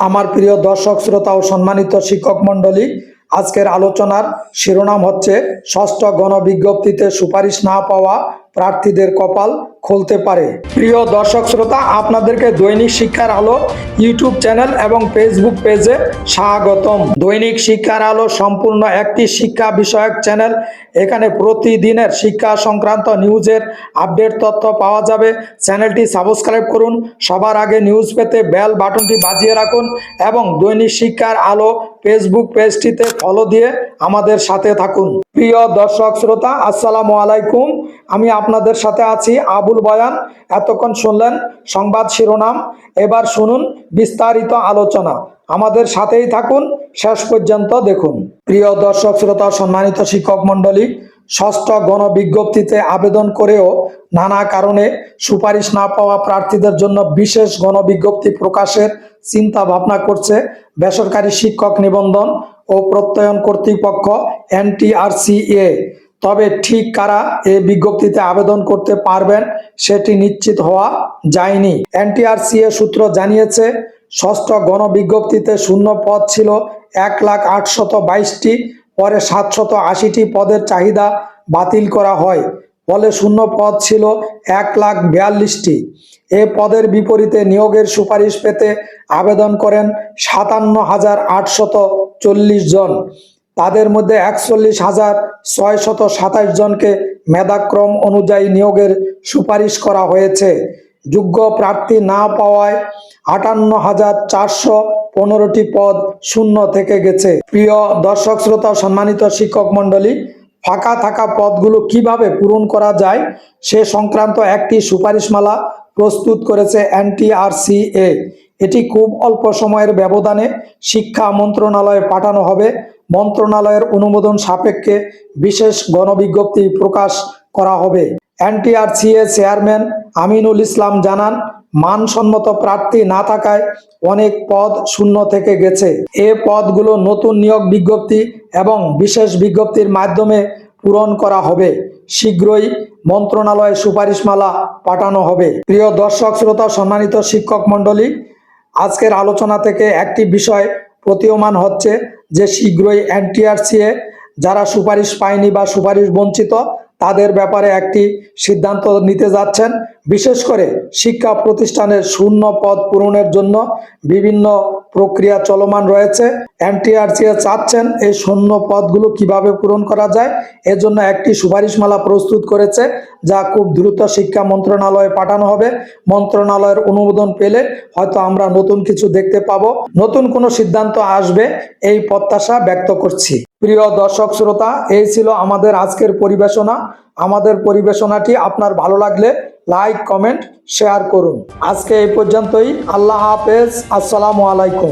আমার প্রিয় দর্শক, শ্রোতা ও সম্মানিত শিক্ষক মণ্ডলী, আজকের আলোচনার শিরোনাম হচ্ছে, ষষ্ঠ গণবিজ্ঞপ্তিতে সুপারিশ না পাওয়া প্রার্থীদের কপাল খুলতে পারে। প্রিয় দর্শক শ্রোতা, আপনাদেরকে দৈনিক শিক্ষার আলো ইউটিউব চ্যানেল এবং ফেসবুক পেজে স্বাগতম। দৈনিক শিক্ষার আলো সম্পূর্ণ একটি শিক্ষা বিষয়ক চ্যানেল। এখানে প্রতিদিনের শিক্ষা সংক্রান্ত নিউজের আপডেট তথ্য পাওয়া যাবে। চ্যানেলটি সাবস্ক্রাইব করুন। সবার আগে নিউজ পেতে বেল বাটনটি বাজিয়ে রাখুন এবং দৈনিক শিক্ষার আলো ফেসবুক পেজটিতে ফলো দিয়ে আমাদের সাথে থাকুন। প্রিয় দর্শক শ্রোতা, আসসালামু আলাইকুম। আমি আপনাদের সাথে আছি আবুল বয়ান, এতক্ষণ শুনলেন সংবাদ শিরোনাম। এবার শুনুন বিস্তারিত আলোচনা। আমাদের সাথেই থাকুন, শেষ পর্যন্ত দেখুন। প্রিয় দর্শক, শ্রোতা, সম্মানিত শিক্ষক মণ্ডলী, ষষ্ঠ গণবিজ্ঞপ্তিতে আবেদন করেও নানা কারণে সুপারিশ না পাওয়া প্রার্থীদের জন্য বিশেষ গণবিজ্ঞপ্তি প্রকাশের চিন্তা ভাবনা করছে বেসরকারি শিক্ষক নিবন্ধন ও প্রত্যয়ন কর্তৃপক্ষ এনটিআরসিএ। তবে ঠিক কারা এই বিজ্ঞপ্তিতে আবেদন করতে পারবেন সেটি নিশ্চিত হওয়া যায়নি। এনটিআরসিএ সূত্র জানিয়েছে, ষষ্ঠ গণবিজ্ঞপ্তিতে শূন্য পদ ছিল এক লাখ আটশত বাইশটি, পরে সাতশত আশিটি পদের চাহিদা বাতিল করা হয়, ফলে শূন্য পদ ছিল এক লাখ বিয়াল্লিশটি। এ পদের বিপরীতে নিয়োগের সুপারিশ পেতে আবেদন করেন সাতান্ন হাজার আটশত চল্লিশ জন। তাদের মধ্যে একচল্লিশ হাজার ছয়শত সাতাশ জনকে মেধাক্রম অনুযায়ী নিয়োগের সুপারিশ করা হয়েছে। যোগ্য প্রার্থী না পাওয়ায় আটান্ন হাজার চারশো পনেরোটি পদ শূন্য থেকে গেছে। প্রিয় দর্শক, শ্রোতা, সম্মানিত শিক্ষক মণ্ডলী, ফাঁকা থাকা পদগুলো কীভাবে পূরণ করা যায় সে সংক্রান্ত একটি সুপারিশমালা প্রস্তুত করেছে এনটিআরসিএ। এটি খুব অল্প সময়ের ব্যবধানে শিক্ষা মন্ত্রণালয়ে পাঠানো হবে। মন্ত্রণালয়ের অনুমোদন সাপেক্ষে বিশেষ গণবিজ্ঞপ্তি প্রকাশ করা হবে। এনটিআরসিএ চেয়ারম্যান আমিনুল ইসলাম জানান, মানসম্মত প্রার্থী না থাকায় অনেক পদ শূন্য থেকে গেছে। এ পদগুলো নতুন নিয়োগ বিজ্ঞপ্তি এবং বিশেষ বিজ্ঞপ্তির মাধ্যমে পূরণ করা হবে। শীঘ্রই মন্ত্রণালয়ে সুপারিশমালা পাঠানো হবে। প্রিয় দর্শক, শ্রোতা, সম্মানিত শিক্ষক মণ্ডলী আজকের আলোচনা থেকে একটি বিষয় প্রতীয়মান হচ্ছে যে শীঘ্রই এনটিআরসিএ যারা সুপারিশ পায়নি বা সুপারিশ বঞ্চিত তাদের ব্যাপারে একটি সিদ্ধান্ত নিতে যাচ্ছেন। বিশেষ করে শিক্ষা প্রতিষ্ঠানের শূন্য পদ পূরণের জন্য বিভিন্ন প্রক্রিয়া চলমান রয়েছে। এনটিআরসিএ চাচ্ছেন এই শূন্য পদগুলো কীভাবে পূরণ করা যায়, এজন্য একটি সুপারিশমালা প্রস্তুত করেছে, যা খুব দ্রুত শিক্ষা মন্ত্রণালয়ে পাঠানো হবে। মন্ত্রণালয়ের অনুমোদন পেলে হয়তো আমরা নতুন কিছু দেখতে পাবো। নতুন কোনো সিদ্ধান্ত আসবে, এই প্রত্যাশা ব্যক্ত করছি। প্রিয় দর্শক শ্রোতা, এই ছিল আমাদের আজকের পরিবেশনা। আমাদের পরিবেশনাটি আপনার ভালো লাগলে লাইক কমেন্ট শেয়ার করুন। আজকে এই পর্যন্তই। আল্লাহ হাফেজ। আসসালামু আলাইকুম।